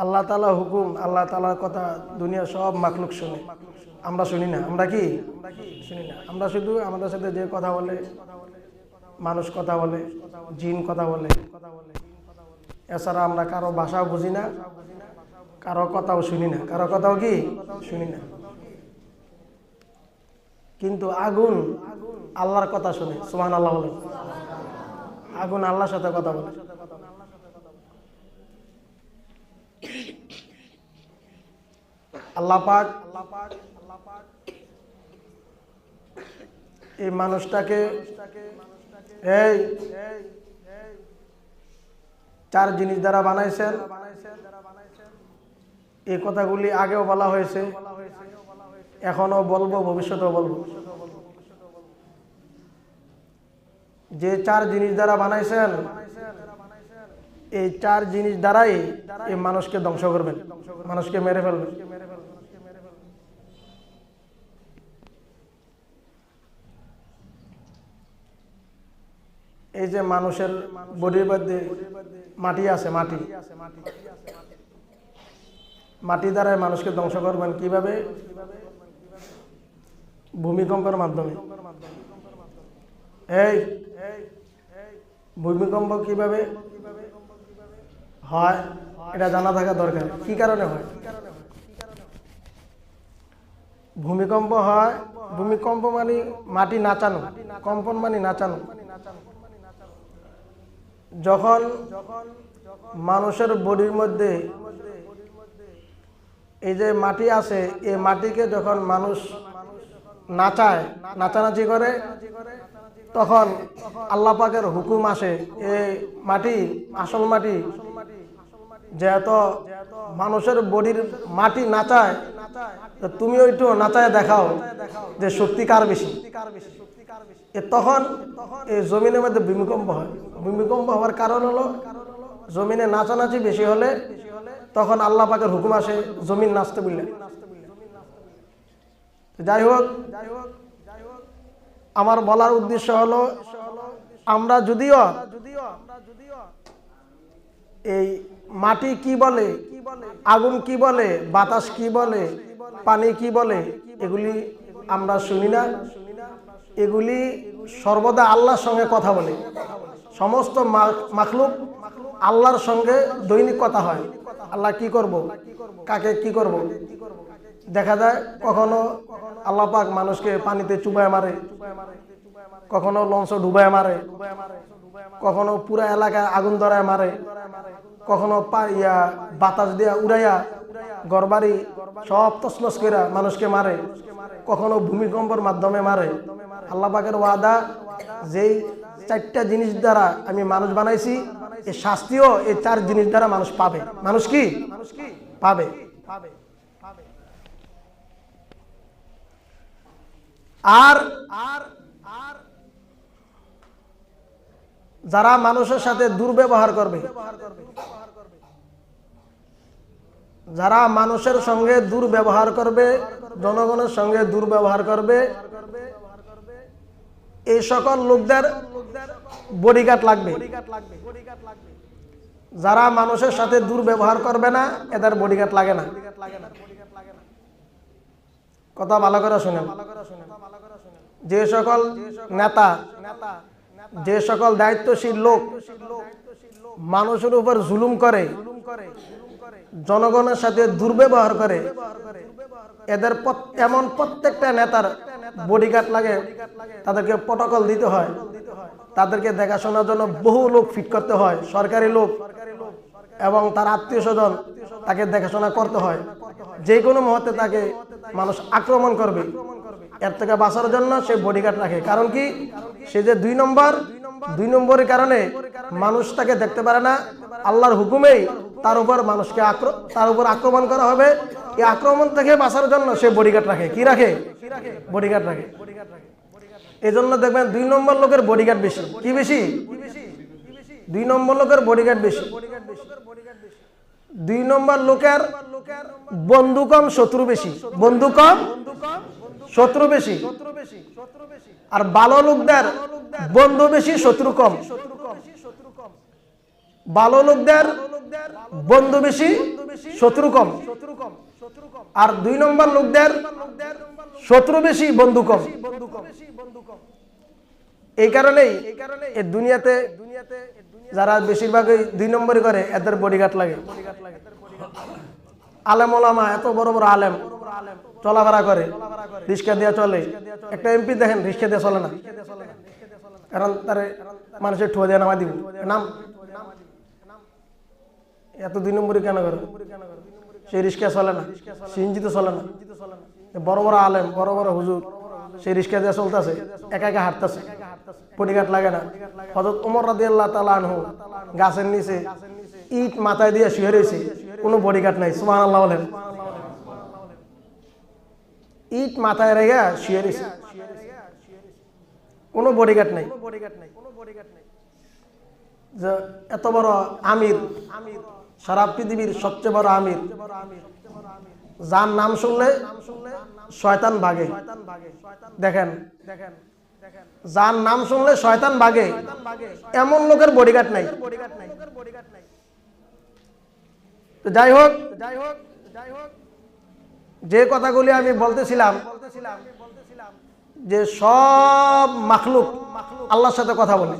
আল্লাহ তালা হুকুম, আল্লাহ তালার কথা দুনিয়া সব মাখলুক শুনে। আমরা শুনি না। আমরা কি? শুনি না। আমরা শুধু আমাদের সাথে যে কথা বলে, মানুষ কথা বলে, জিন কথা বলে। এছাড়া আমরা কারও ভাষাও বুঝি না, কারও কথাও শুনি না। কারও কথাও কি? শুনি না। কিন্তু আগুন আল্লাহর কথা শুনে সুমান আল্লাহ বলে। আগুন আল্লাহর সাথে কথা বলে। আল্লাহ পাক, এই মানুষটাকে, এই, চার জিনিস দ্বারা বানাইছেন। এই কথাগুলি আগেও বলা হয়েছে। এখনও বলব, ভবিষ্যতেও বলব। যে চার জিনিস দ্বারা বানাইছেন, এই চার জিনিস দ্বারাই এই মানুষকে ধ্বংস করবেন, মানুষকে মেরে ফেলবেন। এই যে মানুষের বডির মধ্যে মাটি আছে, মাটি। মাটি দ্বারাই মানুষকে ধ্বংস করবেন কীভাবে? ভূমিকম্পের মাধ্যমে। এই, ভূমিকম্প কীভাবে হয়, এটা জানা থাকা দরকার। কি কারণে হয়? ভূমিকম্প হয়, ভূমিকম্প মানে মাটি নাচানো কম্পন মানে নাচানো যখন মানুষের বডির মধ্যে এই যে মাটি আছে, এই মাটিকে যখন মানুষ নাচায়, নাচানাচি করে, তখন আল্লাহ পাকের হুকুম আসে এই মাটি, আসল মাটি, যেহেতু মানুষের বডির মাটি নাচায় তুমি একটু নাচায় দেখাও যে শক্তি কার বেশি। তখন এই জমিনের মধ্যে ভূমিকম্প হয়। ভূমিকম্প হওয়ার কারণ হলো, জমিনে নাচানাচি বেশি হলে তখন আল্লাহ পাকের হুকুম আসে, জমিন নাচতে বললে। যাই হোক, আমার বলার উদ্দেশ্য হলো, আমরা যদিও এই মাটি কি বলে, আগুন কি বলে, বাতাস কি বলে, পানি কি বলে, এগুলি আমরা শুনি না। এগুলি সর্বদা আল্লাহর সঙ্গে কথা বলে। সমস্ত মাখলুক আল্লাহর সঙ্গে দৈনিক কথা হয়। আল্লাহ কি করব? কাকে কি করব? দেখা যায় কখনো আল্লাহ পাক মানুষকে পানিতে চুবায় মারে। কখনো লঞ্চ ডুবায় মারে। কখনো পুরা এলাকায় আগুন ধরায় মারে। কখনো ইয়া বাতাস দিয়া উড়াইয়া গড়বাড়ি সব তসনস করে মানুষকে মারে। কখনো ভূমিকম্পের মাধ্যমে মারে। আল্লাহ পাকের ওয়াদা, যেই চারটা জিনিস দ্বারা আমি মানুষ বানাইছি এই শাস্তিও এই চার জিনিস দ্বারা মানুষ পাবে। মানুষ কি? পাবে। আর আর আর, যারা মানুষের সাথে দুর্ব্যবহার করবে, যারা মানুষের সঙ্গে দুর্ব্যবহার করবে, জনগণের সঙ্গে দুর্ব্যবহার করবে এই সকল লোকদের বডিগার্ড লাগবে। যারা মানুষের সাথে দুর্ব্যবহার করবে না, এদের বডিগার্ড লাগে না। কথা ভালো করে শুনেন। যে সকল নেতা, যে সকল দায়িত্বশীল লোক মানুষের উপর জুলুম করে, জনগণের সাথে দুর্ব্যবহার করে, এদের এমন প্রত্যেকটা নেতার বডিগার্ড লাগে, তাদেরকে প্রটোকল দিতে হয়। তাদেরকে দেখাশোনার জন্য বহু লোক ফিট করতে হয়, সরকারি লোক এবং তার আত্মীয় স্বজন তাকে দেখাশোনা করতে হয়। যে কোনো মুহূর্তে তাকে মানুষ আক্রমণ করবে। এর থেকে বাঁচার জন্য সে বডিগার্ড রাখে। কারণ কি? সে যে দুই নম্বর দুই নম্বরের কারণে মানুষ তাকে দেখতে পারে না। আল্লাহর হুকুমেই তার উপর মানুষকে তার উপর আক্রমণ করা হবে। এই আক্রমণ থেকে বাঁচার জন্য সে বডিগার্ড রাখে। কি রাখে? বডিগার্ড রাখে। এই জন্য দেখবেন দুই নম্বর লোকের বডিগার্ড বেশি। কি বেশি? দুই নম্বর লোকের বডিগার্ড বেশি। দুই নম্বর লোকের বন্ধু কম শত্রু বেশি। বন্ধু কম শত্রু বেশি। আর ভালো লোকদের বন্ধু বেশি, শত্রু কম। ভালো লোকদের বন্ধু বেশি, শত্রু কম। আর দুই নম্বর লোকদের শত্রু বেশি, বন্ধু কম। এই কারণেই এই দুনিয়াতে যারা বেশিরভাগই দুই নম্বরই করে, এদের বডিগার্ড লাগে। আলেম ওলামা, এত বড় বড় আলেম, চলাফেরা করে, রিক্সা দিয়ে চলে। একটা এমপি দেখেন, রিক্সা দিয়ে চলে না। কারণ তারে মানুষের ঠুয়া দিয়ে নামা দিব। নাম? এত দুই নম্বরই কেন করে? সেই রিক্সা চলে না তো চলে না। বড় বড় আলেম, বড় বড় হুজুর, সেই রিক্সা দিয়ে চলতেছে, একা একা হাঁটতেছে। পটিঘাট লাগে না। হজরত উমর রাদি আল্লাহ তালা আনহু গাছের নিচে ইট মাথায় দিয়ে শুয়ে রয়েছে, কোনো বডিগার্ড নাই সুমান আল্লাহ বলেন। ইট মাথায় রেখে শুয়ে রয়েছে, কোনো বডিগার্ড নাই। যে এত বড় আমির, সারা পৃথিবীর সবচেয়ে বড় আমির, যার নাম শুনলে শয়তান ভাগে। দেখেন দেখেন যার নাম শুনলে শয়তান ভাগে এমন লোকের বডিগার্ড নাই। যাই হোক যাই হোক যাই হোক যে কথাগুলি আমি বলতেছিলাম, যে সব মাখলুক আল্লাহর সাথে কথা বলে।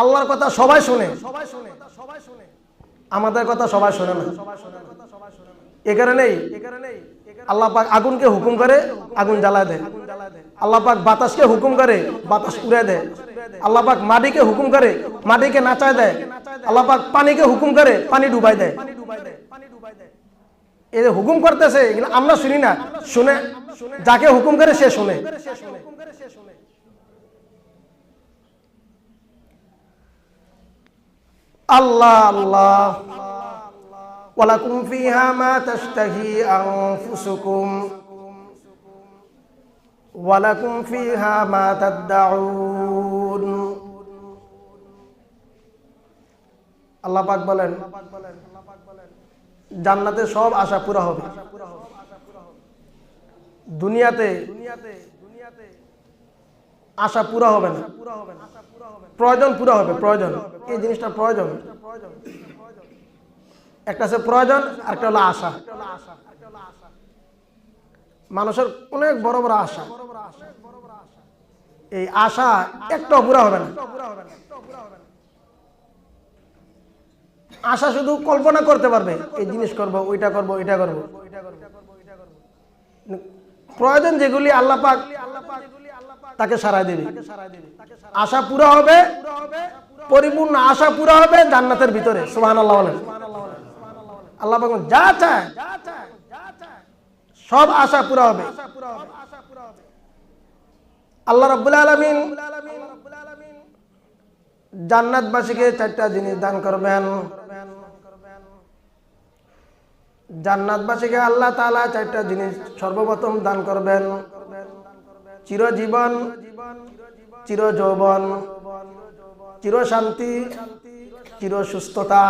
আল্লাহর কথা সবাই শুনে। সবাই শুনে সবাই শুনে আমাদের কথা সবাই শুনে না। এ কারণেই আল্লাহ আগুনকে হুকুম করে, আগুন জ্বালায় দেয়। আল্লাপাক বাতাসকে হুকুম করে, বাতাস উড়ে দেয়। আল্লাপাক মাটিকে হুকুম করে, মাটিকে নাচায় দেয়। আল্লাপাক পানিকে হুকুম করে, পানি ডুবাই দেয়। এ হুকুম করতেছে আমরা শুনি না। শুনে, যাকে হুকুম করে সে শুনে। আল্লাহ আল্লাহ। ওয়ালাকুম ফিহা মা তাশতাহি আনফুসুকুম। ওয়ালাকুম ফিহা মা তাদ্দাউন। আল্লাহ পাক বলেন, জান্নাতে সব আশা পুরা হবে। দুনিয়াতে আশা পুরা হবে না। প্রয়োজন পুরা হবে, প্রয়োজন। এই জিনিসটা প্রয়োজন। একটা আছে প্রয়োজন আর একটা হলো আশা। মানুষের অনেক বড় বড় আশা। এই আশা একটাও পুরা হবে না। আশা শুধু কল্পনা করতে পারবে, এই জিনিস করব, ওইটা করব এটা করব। প্রয়োজন যেগুলি আল্লাহ পাক তাকে সারাই দেবে। আশা পুরা হবে, পরিপূর্ণ আশা পুরা হবে জান্নাতের ভিতরে সুবহান আল্লাহ আল্লাহ যা চায়, সব আশা পুরা হবে। আল্লাহ রাব্বুল আলামিন জান্নাতবাসীকে চারটা জিনিস দান করবেন। জান্নাতবাসীকে আল্লাহ তাআলা চারটা জিনিস সর্বপ্রথম দান করবেন। চিরজীবন চির যৌবন চির শান্তি চির সুস্থতা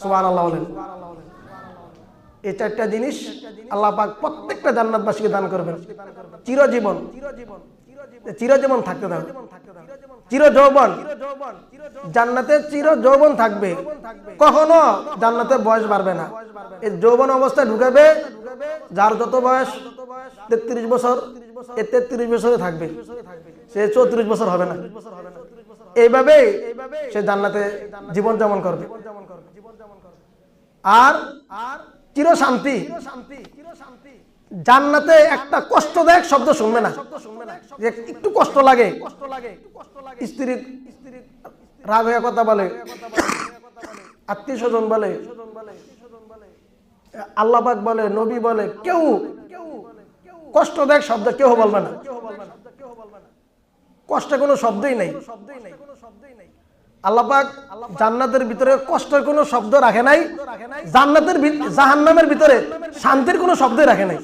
সুবহান আল্লাহ বলেন। এই চারটা জিনিস আল্লাহ পাক প্রত্যেকটা জান্নাতবাসীকে দান করবেন। চিরজীবন চিরজীবন থাকতে থাকবে। চির যৌবন জান্নাতে চির যৌবন থাকবে। কখনো জান্নাতে বয়স বাড়বে না। এই যৌবন অবস্থায় ঢুকাবে যার যত বয়স তেত্রিশ বছর, এ তেত্রিশ বছরে থাকবে। সে চৌত্রিশ বছর হবে না। এইভাবে সে জান্নাতে জীবন যাপন করবে। আর আর চির শান্তি জান্নাতে একটা কষ্টদায়ক শব্দ শুনবে না। যে একটু কষ্ট লাগে। স্ত্রী রাগ হয়ে কথা বলে, আত্মীয় স্বজন বলে আল্লাহবাক বলে, নবী বলে, কেউ কষ্টদায়ক শব্দ কেউ বলবে না। কষ্টের কোনো শব্দই নেই। আল্লাপাক জান্নাতের ভিতরে কষ্টের কোনো শব্দ রাখে নাই, জান্নাতের জাহান্নামের ভিতরে শান্তির কোনো শব্দ রাখে নাই।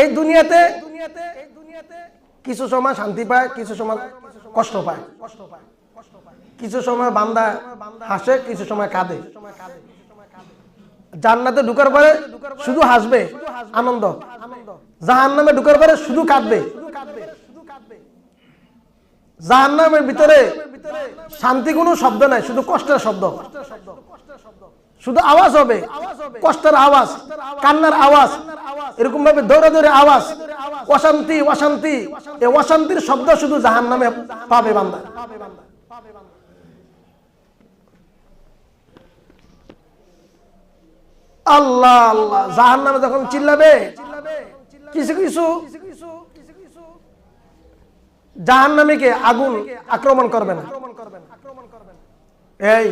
এই দুনিয়াতে কিছু সময় শান্তি পায়, কিছু সময় কষ্ট পায়। কিছু সময় বান্দা হাসে, কিছু সময় কাঁদে। জান্নাতে ঢুকার পরে শুধু হাসবে, আনন্দ। জাহান্নামে ঢুকার পরে শুধু কাঁদবে। জাহান্নামের ভিতরে শান্তি কোনো শব্দ নাই, শুধু কষ্টের শব্দ। শুধু আওয়াজ হবে, কষ্টের আওয়াজ, কান্নার আওয়াজ এরকম ভাবে দৌড়ে দৌড়ে আওয়াজ, অশান্তি অশান্তি, এই অশান্তির শব্দ শুধু জাহান নামে পাবে বান্দা। আল্লাহ আল্লাহ জাহান নামে যখন চিল্লাবে, কিছু কিছু জাহান নামীকে আগুন আক্রমণ করবে না এই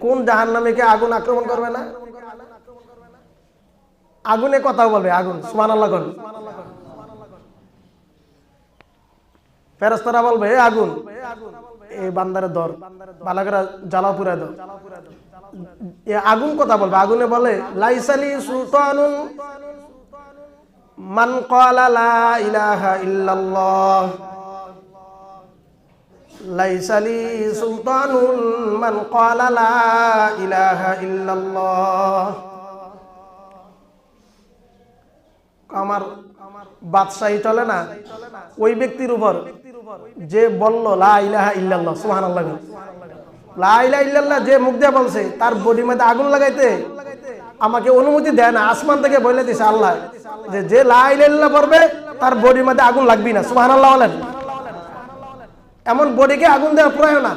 কোন জাহান নামীকে আগুন আক্রমণ করবে না? আগুনে কথা বলবে, আগুন সুমান আল্লাহ ফেরস্তারা বলবে, "এ আগুন এই বান্দারে দর বালাগরা জ্বালা পুরা দাও এ আগুন কথা বলবে, আগুনে বলে, লাইসালি সুলতানুন মান ক্বালা লা ইলাহা মান লা ইলাহা আমার বাদশাহী চলে না? ওই ব্যক্তির উপর যে বলল, লা ইলাহা ইল্লাল্লাহ সুবহানাল্লাহ। লা যে মুখ দিয়ে বলছে, তার বডি মধ্যে আগুন লাগাইতে আমাকে অনুমতি দেয় না, আসমান থেকে বলে দিছে আল্লাহ। যে যে লা ইলাহা ইল্লাল্লাহ পড়বে, তার বডির মধ্যে আগুন লাগবি না। সুবহানাল্লাহ বলেন। এমন বডিকে আগুন দেওয়া প্রয়োজন না।